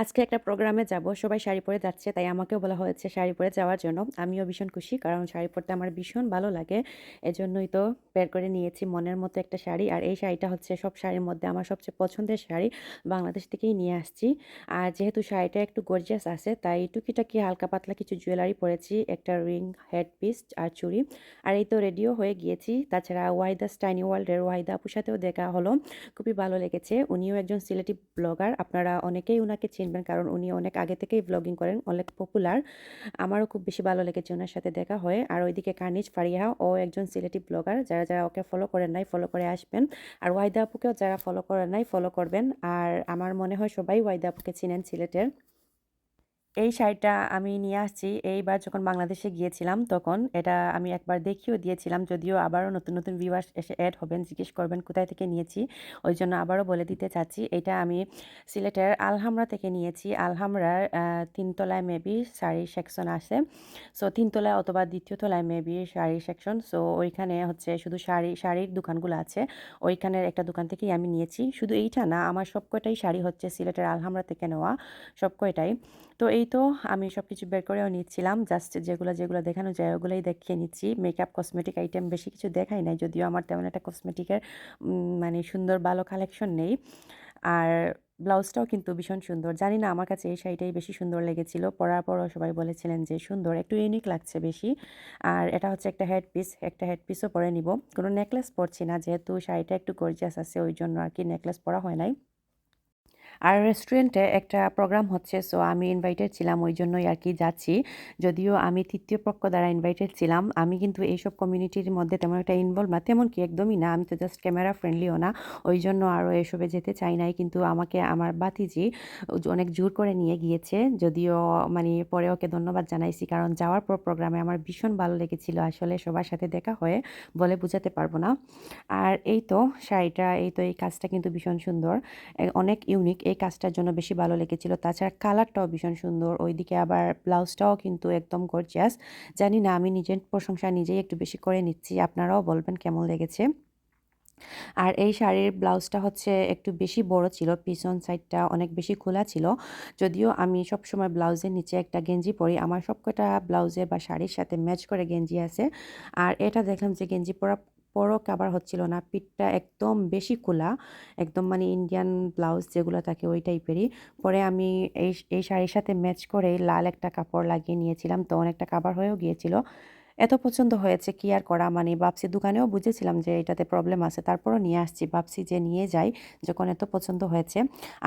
আজকে একটা প্রোগ্রামে যাব, সবাই শাড়ি পরে যাচ্ছে, তাই আমাকেও বলা হয়েছে শাড়ি পরে যাওয়ার জন্য। আমিও ভীষণ খুশি, কারণ শাড়ি পরতে আমার ভীষণ ভালো লাগে। এজন্যই তো বের করে নিয়েছি মনের মতো একটা শাড়ি, আর এই শাড়িটা হচ্ছে সব শাড়ির মধ্যে আমার সবচেয়ে পছন্দের শাড়ি, বাংলাদেশ থেকেই নিয়ে আসছি। আর যেহেতু শাড়িটা একটু গর্জিয়াস আছে, তাই টুকিটাকি হালকা পাতলা কিছু জুয়েলারি পরেছি, একটা রিং হেড পিস আর চুড়ি। আর এই তো রেডিও হয়ে গিয়েছি, তাছাড়া ওয়াইদা স্টাইনি ওয়ার্ল্ডের ওয়াইদা আপুর সাথেও দেখা হলো, খুবই ভালো লেগেছে। উনিও একজন সিলেটি ব্লগার আপনারা অনেকেই উনাকে চিনবেন কারণ উনি অনেক আগে থেকেই ব্লগিং করেন, অনেক পপুলার আমারও খুব বেশি ভালো লেগেছে ওনার সাথে দেখা হয়। আর ওইদিকে কার্নিজ ফারিয়া ও একজন সিলেটি ব্লগার যারা যারা ওকে ফলো করেন নাই ফলো করে আসবেন। আর ওয়াইদা আপুকেও যারা ফলো করেন নাই ফলো করবেন। আর আমার মনে হয় সবাই ওয়াইদা আপুকে চিনেন সিলেটের। এই শাড়িটা আমি নিয়ে আসছি। এইবার যখন বাংলাদেশে গিয়েছিলাম তখন এটা আমি একবার দেখিয়েও দিয়েছিলাম। যদিও আবারও নতুন নতুন ভিউয়ার্স এসে অ্যাড হবেন, জিজ্ঞেস করবেন কোথায় থেকে নিয়েছি। ওই জন্য আবারও বলে দিতে চাচ্ছি, এটা আমি সিলেটের আলহামরা থেকে নিয়েছি। আলহামরার তিনতলায় মেবি শাড়ি সেকশন আছে। সো তিনতলায় অথবা দ্বিতীয় তলায় মেবি শাড়ি সেকশন সো ওইখানে হচ্ছে শুধু শাড়ি, শাড়ির দোকানগুলো আছে। ওইখানের একটা দোকান থেকেই আমি নিয়েছি। শুধু এইটা না, আমার সব কয়টাই শাড়ি হচ্ছে সিলেটের আলহামরা থেকে নেওয়া। সব কয়টাই তো এই তো আমি সব কিছু বের করেও নিচ্ছিলাম। জাস্ট যেগুলো যেগুলো দেখানো যায় ওগুলোই দেখিয়ে নিচ্ছি। মেকআপ, কসমেটিক আইটেম বেশি কিছু দেখাই নাই, যদিও আমার তেমন একটা কসমেটিকের মানে সুন্দর ভালো কালেকশন নেই। আর ব্লাউজটাও কিন্তু ভীষণ সুন্দর। জানি না, আমার কাছে এই শাড়িটাই বেশি সুন্দর লেগেছিল। পরার পরও সবাই বলেছিলেন যে সুন্দর, একটু ইউনিক লাগছে বেশি। আর এটা হচ্ছে একটা হেড পিস একটা হেড পিসও পরে নিব। কোনো নেকলেস পরছি না, যেহেতু শাড়িটা একটু গর্জিয়াস আছে, ওই জন্য আর কি নেকলেস পরা হয় নাই। আর রেস্টুরেন্টে একটা প্রোগ্রাম হচ্ছে সো আমি ইনভাইটেড ছিলাম, ওই জন্যই আর কি যাচ্ছি। যদিও আমি তৃতীয় পক্ষ দ্বারা ইনভাইটেড ছিলাম, আমি কিন্তু এইসব কমিউনিটির মধ্যে তেমন একটা ইনভলভ না, তেমন কি একদমই না, আমি তো জাস্ট ক্যামেরা ফ্রেন্ডলিও না, ওই জন্য আরও এসবে যেতে চাই নাই, কিন্তু আমাকে, আমার বাতিজি অনেক জোর করে নিয়ে গিয়েছে, যদিও মানে পরে ওকে ধন্যবাদ জানাইছি, কারণ যাওয়ার পর প্রোগ্রামে আমার ভীষণ ভালো লেগেছিল, আসলে সবার সাথে দেখা হয়ে বলে বুঝাতে পারব না। আর এই তো, শাড়িটা, এই তো, এই কাজটা কিন্তু ভীষণ সুন্দর অনেক ইউনিক এই কাজটার জন্য বেশি ভালো লেগেছিল। তাছাড়া কালারটাও ভীষণ সুন্দর। ওইদিকে আবার ব্লাউজটাও কিন্তু একদম গর্জিয়াস জানি না, আমি নিজের প্রশংসা নিজেই একটু বেশি করে নিচ্ছি। আপনারাও বলবেন কেমন লেগেছে? আর এই শাড়ির ব্লাউজটা হচ্ছে একটু বেশি বড় ছিল, পিছন সাইডটা অনেক বেশি খোলা ছিল। যদিও আমি সবসময় ব্লাউজের নিচে একটা গেঞ্জি পরি, আমার সবকটা ব্লাউজে বা শাড়ির সাথে ম্যাচ করে গেঞ্জি আছে। আর এটা দেখলাম যে গেঞ্জি পরা পরও কাবার হচ্ছিল না, পিঠটা একদম বেশি খোলা, একদম মানে ইন্ডিয়ান ব্লাউজ যেগুলো থাকে ওই টাইপেরই পরে আমি এই এই শাড়ির সাথে ম্যাচ করে লাল একটা কাপড় লাগিয়ে নিয়েছিলাম, তো অনেকটা কাবার হয়েও গিয়েছিল। এত পছন্দ হয়েছে, কি আর করা? মানে বাপসি দোকানেও বুঝেছিলাম যে এটাতে প্রবলেম আছে, তারপরও নিয়ে আসছি। বাপসি যে নিয়ে যাই যখন এত পছন্দ হয়েছে,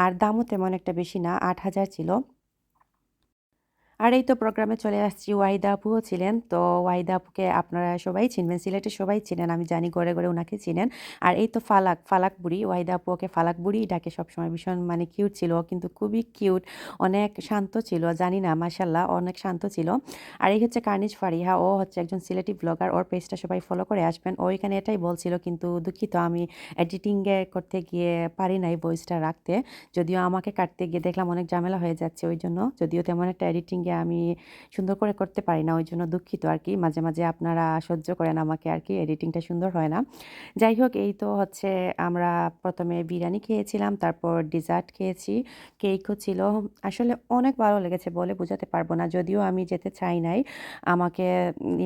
আর দামও তেমন একটা বেশি না, আট হাজার ছিল। আর এই তো প্রোগ্রামে চলে আসছি। ওয়াইদা আপুও ছিলেন। তো ওয়াহিদা আপুকে আপনারা সবাই চিনবেন সিলেটে সবাই চিনেন, আমি জানি গড়ে গড়ে ওনাকে চিনেন। আর এই তো ফালাক ফালাক বুড়ি ওয়াইদা আপু ওকে ফালাক বুড়ি, ডাকে সবসময় ভীষণ মানে কিউট ছিল কিন্তু খুবই কিউট অনেক শান্ত ছিল, জানি না মাসাল্লাহ অনেক শান্ত ছিল। আর এই হচ্ছে কার্নিজ ফারিহা, ও হচ্ছে একজন সিলেটি ব্লগার ওর পেজটা সবাই ফলো করে আসবেন। ও এখানে এটাই বলছিল, কিন্তু দুঃখিত, আমি এডিটিংয়ে করতে গিয়ে পারি নাই ভয়েসটা রাখতে। যদিও আমাকে কাটতে গিয়ে দেখলাম অনেক ঝামেলা হয়ে যাচ্ছে, ওই জন্য যদিও তেমন একটা এডিটিংয়ে আমি সুন্দর করে করতে পারি না ওই জন্য দুঃখিত আর কি মাঝে মাঝে আপনারা সহ্য করেন আমাকে আর কি এডিটিংটা সুন্দর হয় না। যাই হোক, এই তো হচ্ছে আমরা প্রথমে বিরিয়ানি খেয়েছিলাম, তারপর ডিজার্ট খেয়েছি। কেকও ছিল। আসলে অনেক ভালো লেগেছে বলে বোঝাতে পারব না, যদিও আমি যেতে চাই নাই। আমাকে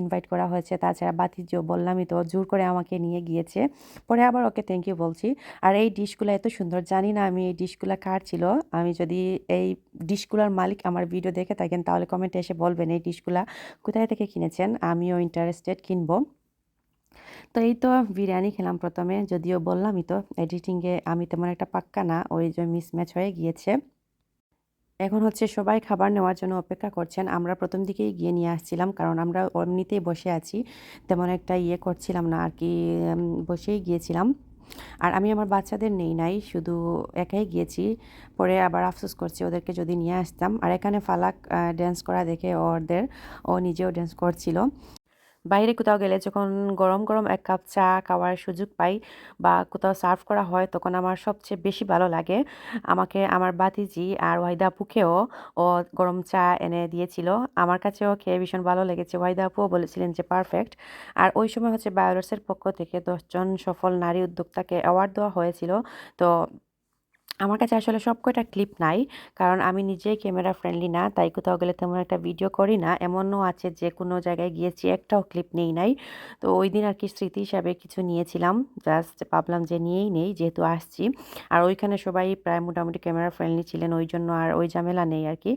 ইনভাইট করা হয়েছে, তাছাড়া বাতিজিও বললামই তো, জোর করে আমাকে নিয়ে গিয়েছে। পরে আবার ওকে থ্যাংক ইউ বলছি। আর এই ডিশগুলো এত সুন্দর, জানি না আমি এই ডিশগুলো কার ছিল। আমি যদি এই ডিশগুলোর মালিক আমার ভিডিও দেখে থাকেন তাহলে কমেন্টে এসে বলবেন এই ডিশগুলা কোথায় থেকে কিনেছেন? আমিও ইন্টারেস্টেড কিনবো। তো এই তো বিরিয়ানি খেলাম প্রথমে, যদিও বললামই তো এডিটিংয়ে আমি তেমন একটা পাক্কা না, ওই যে মিসম্যাচ হয়ে গিয়েছে। এখন হচ্ছে সবাই খাবার নেওয়ার জন্য অপেক্ষা করছেন, আমরা প্রথম দিকেই গিয়ে নিয়ে আসছিলাম, কারণ আমরা এমনিতেই বসে আছি, তেমন একটা ইয়ে করছিলাম না, আর কি বসেই গিয়েছিলাম। আর আমি আমার বাচ্চাদের নেই নাই, শুধু একাই গিয়েছি। পরে আবার আফসোস করছি ওদেরকে যদি নিয়ে আসতাম। আর এখানে ফালাক ড্যান্স করা দেখে ওদের, ও নিজেও ড্যান্স করছিল। বাইরে কোথাও গেলে যখন গরম গরম এক কাপ চা খাওয়ার সুযোগ পাই বা কোথাও সার্ভ করা হয়, তখন আমার সবচেয়ে বেশি ভালো লাগে। আমাকে আমার বাতিজি আর ওয়াহিদা আপুকেও ও গরম চা এনে দিয়েছিল। আমার কাছেও খেয়ে ভীষণ ভালো লেগেছে। ওয়াহিদা আপুও বলেছিলেন যে, পারফেক্ট। আর ওই সময় হচ্ছে বায়োরসের পক্ষ থেকে দশজন সফল নারী উদ্যোক্তাকে অ্যাওয়ার্ড দেওয়া হয়েছিল। তো আমার কাছে আসলে সব কয়টা ক্লিপ নাই। কারণ আমি নিজেই ক্যামেরা ফ্রেন্ডলি না। তাই কোথাও গেলে তেমন একটা ভিডিও করি না। এমনও আছে যে, কোনো জায়গায় গিয়েছি, একটাও ক্লিপ নেই নাই। তো ওই দিন আর কি স্মৃতি হিসাবে কিছু নিয়েছিলাম। জাস্ট ভাবলাম যে, নিয়েই নেই, যেহেতু আসছি। আর ওইখানে সবাই প্রায় মোটামুটি ক্যামেরা ফ্রেন্ডলি ছিলেন। ওই জন্য আর ওই ঝামেলা নেই আর কি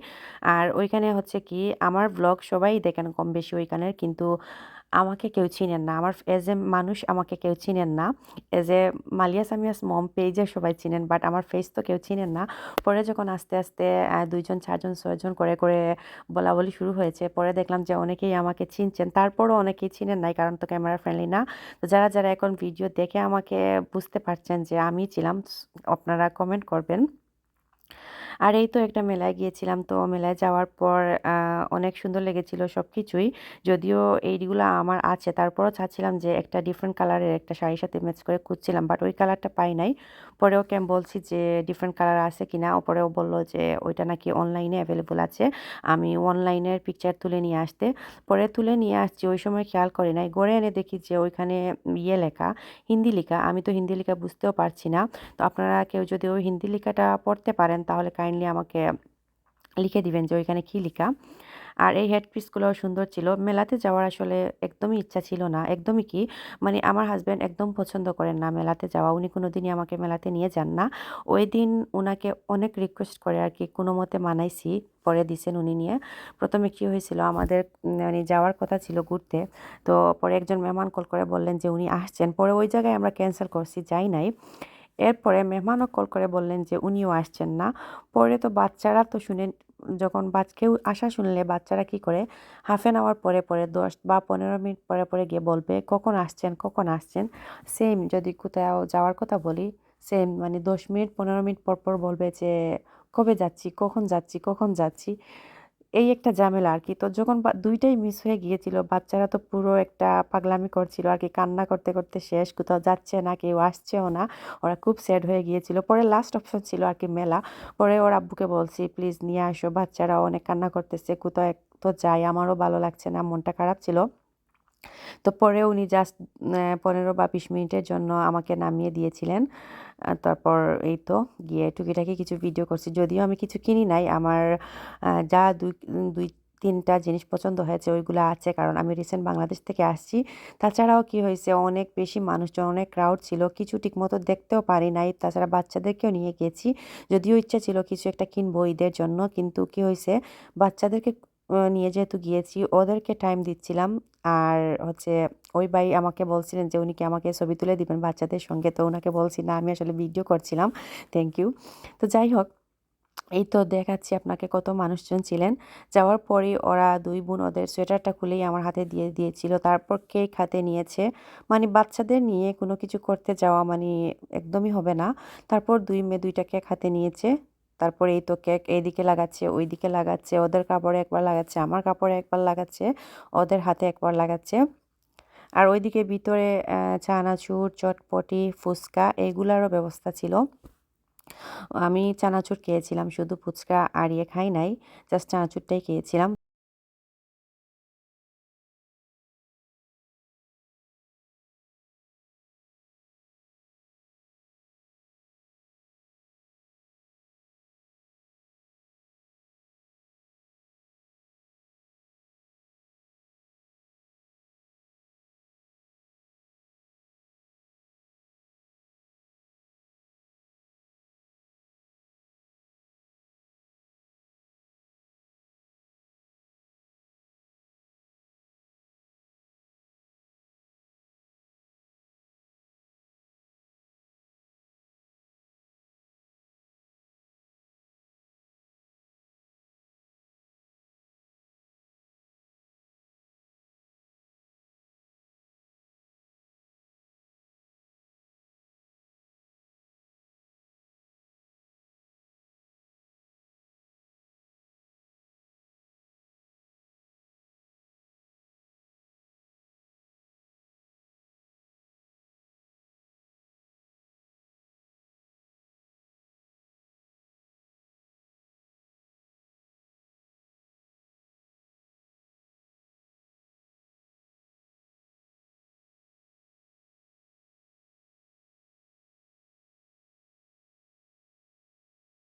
আর ওইখানে হচ্ছে কি, আমার ভ্লগ সবাই দেখেন কম বেশি ওইখানের। কিন্তু আমাকে কেউ চিনেন না। আমার এজ এ মানুষ আমাকে কেউ চিনেন না। এজ এ মালিয়া সামিয়াস মম পেজে সবাই চিনেন বাট আমার ফেস তো কেউ চিনেন না। পরে যখন আস্তে, আস্তে আ ২ জন, ৪ জন, ৬ জন করে, বলা বলি শুরু হয়েছে। পরে দেখলাম যে অনেকেই আমাকে চিনছেন। তারপরও অনেকেই চিনেন নাই কারণ তো ক্যামেরা ফ্রেন্ডলি না। তো যারা, যারা এখন ভিডিও দেখে আমাকে বুঝতে পারছেন যে আমি ছিলাম আপনারা কমেন্ট করবেন। আর এই তো একটা মেলায় গিয়েছিলাম। তো মেলায় যাওয়ার পর অনেক সুন্দর লেগেছিল সব কিছুই যদিও এইগুলো আমার আছে তারপরও চাচ্ছিলাম যে একটা ডিফারেন্ট কালারের একটা শাড়ির সাথে ম্যাচ করে খুঁজছিলাম। বাট ওই কালারটা পাই নাই। পরে ওকে আমি বলছি যে ডিফারেন্ট কালার আছে কিনা? পরে ও বলল যে ওইটা নাকি অনলাইনে অ্যাভেলেবল আছে। আমি অনলাইনের পিকচার তুলে নিয়ে আসতে। পরে তুলে নিয়ে আসছি ওই সময় খেয়াল করি নাই। গড়ে এনে দেখি যে ওইখানে ইয়ে লেখা, হিন্দি লেখা। আমি তো হিন্দি লেখা বুঝতেও পারছি না। তো আপনারা কেউ যদি ওই হিন্দি লেখাটা পড়তে পারেন তাহলে কাইন্ডলি আমাকে লিখে দিবেন যে ওইখানে কী লিখা। আর এই হেডপিসগুলোও সুন্দর ছিল। মেলাতে যাওয়ার আসলে একদমই ইচ্ছা ছিল না। একদমই কি মানে আমার হাসব্যান্ড একদম পছন্দ করেন না মেলাতে যাওয়া। উনি কোনোদিনই আমাকে মেলাতে নিয়ে যান না। ওই দিন ওনাকে অনেক রিকোয়েস্ট করে আরকি কোনোমতে মানাইছি। পরে দিছেন উনি নিয়ে। ১ম এ কি হয়েছিল আমাদের মানে যাওয়ার কথা ছিল ঘুরতে। তো পরে একজন মেহমান কল করে বললেন যে উনি আসছেন। পরে ওই জায়গায় আমরা ক্যান্সেল করছি, যাই নাই। এরপরে মেহমানও কল করে বললেন যে উনিও আসছেন না। পরে তো বাচ্চারা তো শুনে যখন বাচ কেউ আসা শুনলে বাচ্চারা কি করে হাফ অ্যান আওয়ার পরে, পরে ১০ বা ১৫ মিনিট পরে, পরে গিয়ে বলবে কখন আসছেন, কখন আসছেন? সেম যদি কোথাও যাওয়ার কথা বলি, সেম মানে ১০ মিনিট ১৫ মিনিট পর, পর বলবে যে কবে যাচ্ছি, কখন যাচ্ছি, কখন যাচ্ছি? এই একটা ঝামেলা আর কি তো যখন দুইটাই মিস হয়ে গিয়েছিল, বাচ্চারা তো পুরো একটা পাগলামি করছিল আর কি কান্না করতে, করতে শেষ। কোথাও যাচ্ছে না, কেউ আসছেও না। ওরা খুব স্যাড হয়ে গিয়েছিল। পরে লাস্ট অপশন ছিল আর কি মেলা। পরে ওর আব্বুকে বলছি, "প্লিজ নিয়ে আসো। বাচ্চারা অনেক কান্না করতেছে। কোথাও তো যাই। আমারও ভালো লাগছে না। মনটা খারাপ ছিল।" তো পরে উনি জাস্ট পনেরো বা ২০ মিনিটের জন্য আমাকে নামিয়ে দিয়েছিলেন। তারপর এই তো গিয়ে টুকিটাকি কিছু ভিডিও করছি। যদিও আমি কিছু কিনি নাই। আমার যা দুই দুই তিনটা জিনিস পছন্দ হয়েছে ওইগুলো আছে। কারণ আমি রিসেন্ট বাংলাদেশ থেকে আসছি। তাছাড়াও কি হয়েছে অনেক বেশি মানুষজন, অনেক ক্রাউড ছিল। কিছু ঠিকমতো দেখতেও পারি নাই। তাছাড়া বাচ্চাদেরকেও নিয়ে গেছি যদিও ইচ্ছা ছিল কিছু একটা কিনবো ঈদের জন্য। কিন্তু কি হয়েছে বাচ্চাদেরকে নিয়ে যেহেতু গিয়েছি ওদেরকে টাইম দিচ্ছিলাম। আর হচ্ছে ওই ভাই আমাকে বলছিলেন যে উনি কি আমাকে ছবি তুলে দিবেন বাচ্চাদের সঙ্গে। তো ওনাকে বলছি, "না আমি আসলে ভিডিও করছিলাম। Thank you." তো যাই হোক এই তো দেখাচ্ছি আপনাকে কত মানুষজন ছিলেন। যাওয়ার পরেই ওরা দুই বোন ওদের সোয়েটারটা খুলেই আমার হাতে দিয়ে দিয়েছিল। তারপর কেক হাতে নিয়েছে। মানে বাচ্চাদের নিয়ে কোনো কিছু করতে যাওয়া মানে একদমই হবে না। তারপর দুই মেয়ে দুইটা কেক হাতে নিয়েছে। তারপরে এই তো কেক এইদিকে লাগাচ্ছে, ওইদিকে লাগাচ্ছে। ওদের কাপড়ে একবার লাগাচ্ছে, আমার কাপড়ে একবার লাগাচ্ছে, ওদের হাতে একবার লাগাচ্ছে। আর ওইদিকে ভিতরে চানাচুর, চটপটি, ফুচকা এগুলারও ব্যবস্থা ছিল। আমি চানাচুর খেয়েছিলাম শুধু ফুচকা আর ইয়ে খাই নাই। জাস্ট চানাচুরটাই খেয়েছিলাম।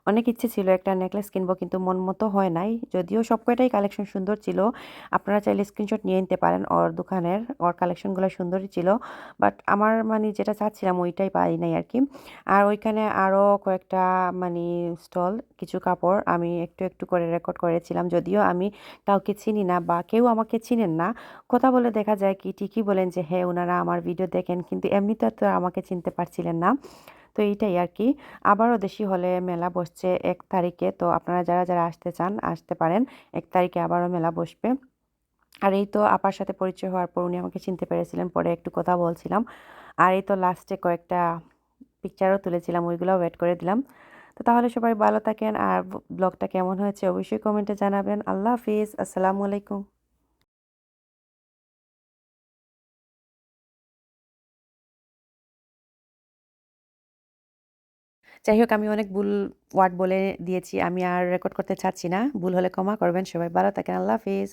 অনেক ইচ্ছে ছিল একটা নেকলেস কিনবো, কিন্তু মন মতো হয় নাই। যদিও সব কয়টাই কালেকশন সুন্দর ছিল। আপনারা চাইলে স্ক্রিনশট নিয়ে নিতে পারেন ওর দোকানের, ওর কালেকশনগুলো সুন্দরই ছিল। বাট আমার মানে যেটা চাচ্ছিলাম ওইটাই পাই নাই আর কি আর ওইখানে আরও কয়েকটা মানে স্টল কিছু কাপড় আমি একটু একটু করে রেকর্ড করেছিলাম। যদিও আমি কাউকে চিনি না বা কেউ আমাকে চিনেন না। কথা বলে দেখা যায় কি, ঠিকই বলেন যে হ্যাঁ ওনারা আমার ভিডিও দেখেন। কিন্তু এমনিতে তো আমাকে চিনতে পারছিলেন না। তো এইটাই আর কি আবারও দেশি হলে মেলা বসছে এক তারিখে, তো আপনারা যারা যারা আসতে চান, আসতে পারেন। এক তারিখে আবারও মেলা বসবে। আর এই তো আপার সাথে পরিচয় হওয়ার পর উনি আমাকে চিনতে পেরেছিলেন, পরে একটু কথা বলছিলাম। আর এই তো লাস্টে কয়েকটা পিকচারও তুলেছিলাম ওইগুলো ওয়েট করে দিলাম। তো তাহলে সবাই ভালো থাকেন, আর ব্লগটা কেমন হয়েছে অবশ্যই কমেন্টে জানাবেন। আল্লাহ হাফিজ, আসসালামু আলাইকুম। যাই হোক আমি অনেক ভুল ওয়ার্ড বলে দিয়েছি, আমি আর রেকর্ড করতে চাচ্ছি না। ভুল হলে ক্ষমা করবেন সবাই। ভালো থাকেন, আল্লাহ হাফিজ।